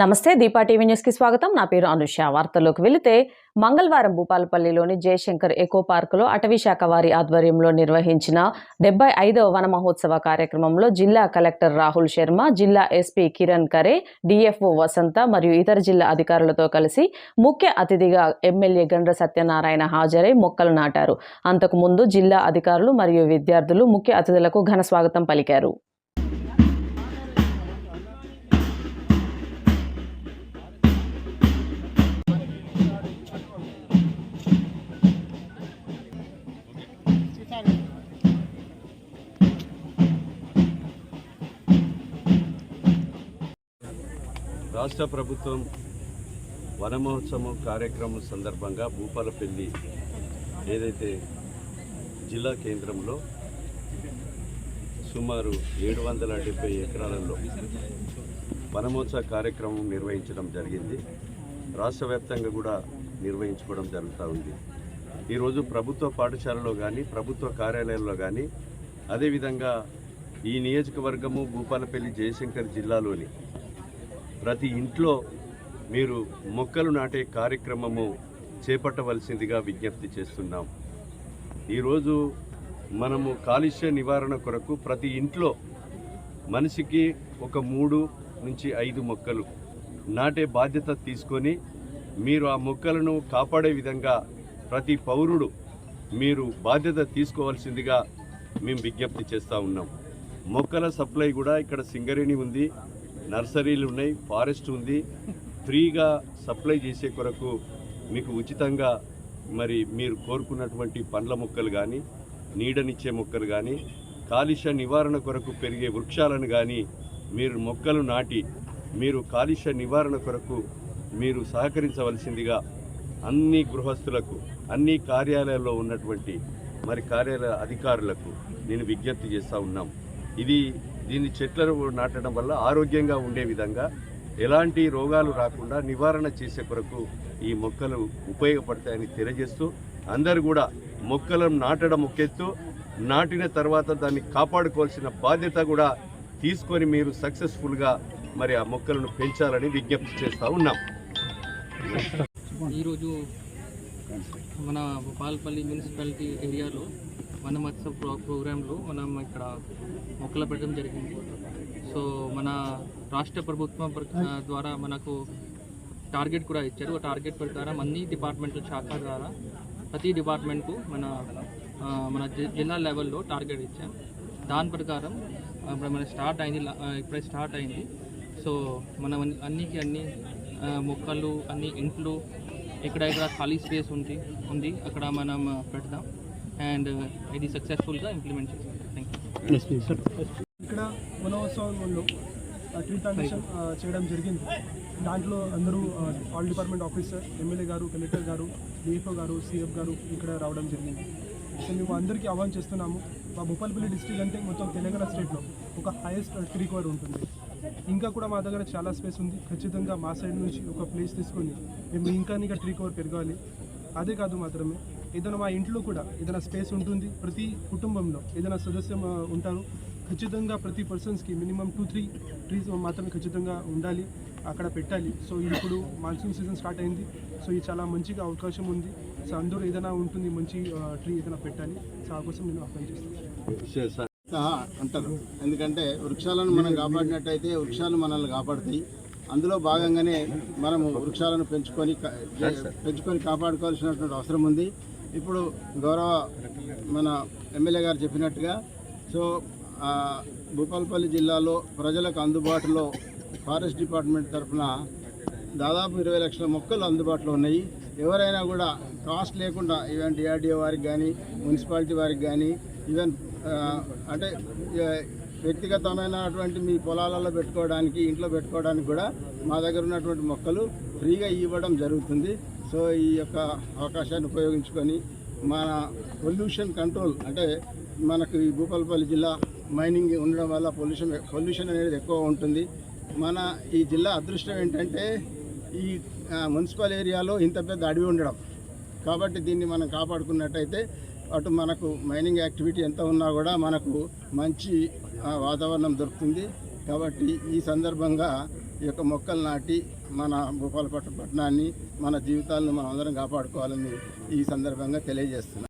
నమస్తే దీపా టీవీ న్యూస్కి స్వాగతం. నా పేరు అనుష. వార్తల్లోకి వెళితే మంగళవారం భూపాలపల్లిలోని జయశంకర్ ఎకో పార్కులో అటవీ శాఖ వారి ఆధ్వర్యంలో నిర్వహించిన డెబ్బై ఐదవ వన మహోత్సవ కార్యక్రమంలో జిల్లా కలెక్టర్ రాహుల్ శర్మ జిల్లా ఎస్పీ కిరణ్ కరే డిఎఫ్ఓ వసంత మరియు ఇతర జిల్లా అధికారులతో కలిసి ముఖ్య అతిథిగా ఎమ్మెల్యే గండ్ర సత్యనారాయణ హాజరై మొక్కలు నాటారు. అంతకుముందు జిల్లా అధికారులు మరియు విద్యార్థులు ముఖ్య అతిథులకు ఘన స్వాగతం పలికారు. రాష్ట్ర ప్రభుత్వం వనమహోత్సవం కార్యక్రమం సందర్భంగా భూపాలపల్లి ఏదైతే జిల్లా కేంద్రంలో సుమారు ఏడు వందల డెబ్బై ఎకరాలలో వనమహోత్సవ కార్యక్రమం నిర్వహించడం జరిగింది. రాష్ట్ర వ్యాప్తంగా కూడా నిర్వహించుకోవడం జరుగుతూ ఉంది. ఈరోజు ప్రభుత్వ పాఠశాలలో కానీ ప్రభుత్వ కార్యాలయాల్లో కానీ అదేవిధంగా ఈ నియోజకవర్గము భూపాలపల్లి జయశంకర్ జిల్లాలోని ప్రతి ఇంట్లో మీరు మొక్కలు నాటే కార్యక్రమము చేపట్టవలసిందిగా విజ్ఞప్తి చేస్తున్నాం. ఈరోజు మనము కాలుష్య నివారణ కొరకు ప్రతి ఇంట్లో మనిషికి ఒక మూడు నుంచి ఐదు మొక్కలు నాటే బాధ్యత తీసుకొని మీరు ఆ మొక్కలను కాపాడే విధంగా ప్రతి పౌరుడు మీరు బాధ్యత తీసుకోవాల్సిందిగా మేము విజ్ఞప్తి చేస్తూ ఉన్నాం. మొక్కల సప్లై కూడా ఇక్కడ సింగరేణి ఉంది. నర్సరీలు ఉన్నాయి ఫారెస్ట్ ఉంది. ఫ్రీగా సప్లై చేసే కొరకు మీకు ఉచితంగా మరి మీరు కోరుకున్నటువంటి పండ్ల మొక్కలు కానీ నీడనిచ్చే మొక్కలు కానీ కాలుష్య నివారణ కొరకు పెరిగే వృక్షాలను కానీ మీరు మొక్కలు నాటి మీరు కాలుష్య నివారణ కొరకు మీరు సహకరించవలసిందిగా అన్ని గృహస్థులకు అన్ని కార్యాలయాల్లో ఉన్నటువంటి మరి కార్యాలయ అధికారులకు నేను విజ్ఞప్తి చేస్తూ ఉన్నాం. ఇది దీన్ని చెట్లను నాటడం వల్ల ఆరోగ్యంగా ఉండే విధంగా ఎలాంటి రోగాలు రాకుండా నివారణ చేసే కొరకు ఈ మొక్కలు ఉపయోగపడతాయని తెలియజేస్తూ అందరూ కూడా మొక్కలను నాటడం మొక్కెత్తు నాటిన తర్వాత దాన్ని కాపాడుకోవాల్సిన బాధ్యత కూడా తీసుకొని మీరు సక్సెస్ఫుల్గా మరి ఆ మొక్కలను పెంచాలని విజ్ఞప్తి చేస్తూ ఉన్నాం. ఈరోజు మన భూపాలపల్లి మున్సిపాలిటీ ఏరియాలో మన మత్స్య ప్రో ప్రోగ్రాంలో మనం ఇక్కడ మొక్కలు పెట్టడం జరిగింది. సో మన రాష్ట్ర ప్రభుత్వం ద్వారా మనకు టార్గెట్ కూడా ఇచ్చారు. టార్గెట్ ప్రకారం అన్ని డిపార్ట్మెంట్ల శాఖ ద్వారా ప్రతి డిపార్ట్మెంట్కు మన మన జి- జిల్లా లెవెల్లో టార్గెట్ ఇచ్చాం. దాని ప్రకారం ఇప్పుడు మన స్టార్ట్ అయింది ఇప్పుడే స్టార్ట్ అయింది. సో మనం అన్నికి అన్ని మొక్కలు అన్ని ఇంట్లు ఎక్కడెక్కడ ఖాళీ స్పేస్ ఉంది ఉంది అక్కడ మనం పెడదాం. అండ్ ఇది సక్సెస్ఫుల్గా ఇంప్లిమెంట్ థ్యాంక్ యూ ఇక్కడ వనోత్సవంలో ట్రీ ప్లాంటేషన్ చేయడం జరిగింది. దాంట్లో అందరూ ఆల్ డిపార్ట్మెంట్ ఆఫీసర్ ఎమ్మెల్యే గారు కలెక్టర్ గారు డిఎఫ్ఓ గారు సిఎఫ్ గారు ఇక్కడ రావడం జరిగింది. సో మేము అందరికీ ఆహ్వానం చేస్తున్నాము మా భూపాలపల్లి డిస్ట్రిక్ట్ అంటే మొత్తం తెలంగాణ స్టేట్లో ఒక హైయెస్ట్ ట్రీ కవర్ ఉంటుంది. ఇంకా కూడా మా దగ్గర చాలా స్పేస్ ఉంది. ఖచ్చితంగా మా సైడ్ నుంచి ఒక ప్లేస్ తీసుకొని మేము ఇంకా ఇంకా ట్రీ కవర్ పెరగాలి. అదే కాదు మాత్రమే ఏదైనా మా ఇంట్లో కూడా ఏదైనా స్పేస్ ఉంటుంది ప్రతి కుటుంబంలో ఏదైనా సదస్యం ఉంటారు ఖచ్చితంగా ప్రతి పర్సన్స్కి మినిమం టూ త్రీ ట్రీస్ మాత్రమే ఖచ్చితంగా ఉండాలి అక్కడ పెట్టాలి. సో ఇది ఇప్పుడు మాన్సూన్ సీజన్ స్టార్ట్ అయింది. సో ఇది చాలా మంచిగా అవకాశం ఉంది. సో అందరూ ఏదైనా ఉంటుంది మంచి ట్రీ ఏదైనా పెట్టాలి. సో ఆ కోసం నేను అప్లై చేస్తాను. అంటారు. ఎందుకంటే వృక్షాలను మనం కాపాడినట్టయితే వృక్షాలు మనల్ని కాపాడుతాయి. అందులో భాగంగానే మనము వృక్షాలను పెంచుకొని పెంచుకొని కాపాడుకోవాల్సినటువంటి అవసరం ఉంది. ఇప్పుడు గౌరవ మన ఎమ్మెల్యే గారు చెప్పినట్టుగా సో భూపాలపల్లి జిల్లాలో ప్రజలకు అందుబాటులో ఫారెస్ట్ డిపార్ట్మెంట్ తరఫున దాదాపు ఇరవై లక్షల మొక్కలు అందుబాటులో ఉన్నాయి. ఎవరైనా కూడా కాస్ట్ లేకుండా ఈవెన్ డిఆర్డిఓ వారికి కానీ మున్సిపాలిటీ వారికి కానీ ఈవెన్ అంటే వ్యక్తిగతమైనటువంటి మీ పొలాలలో పెట్టుకోవడానికి ఇంట్లో పెట్టుకోవడానికి కూడా మా దగ్గర ఉన్నటువంటి మొక్కలు ఫ్రీగా ఇవ్వడం జరుగుతుంది. సో ఈ యొక్క అవకాశాన్ని ఉపయోగించుకొని మన పొల్యూషన్ కంట్రోల్ అంటే మనకు ఈ భూపాలపల్లి జిల్లా మైనింగ్ ఉండడం వల్ల పొల్యూషన్ పొల్యూషన్ అనేది ఎక్కువ ఉంటుంది. మన ఈ జిల్లా అదృష్టం ఏంటంటే ఈ మున్సిపల్ ఏరియాలో ఇంత పెద్ద అడవి ఉండడం. కాబట్టి దీన్ని మనం కాపాడుకున్నట్టయితే అటు మనకు మైనింగ్ యాక్టివిటీ ఎంత ఉన్నా కూడా మనకు మంచి వాతావరణం దొరుకుతుంది. కాబట్టి ఈ సందర్భంగా ఈ యొక్క మొక్కలు నాటి మన భూపాలపట్నం పట్టణాన్ని మన జీవితాలను మనం అందరం కాపాడుకోవాలని ఈ సందర్భంగా తెలియజేస్తున్నాం.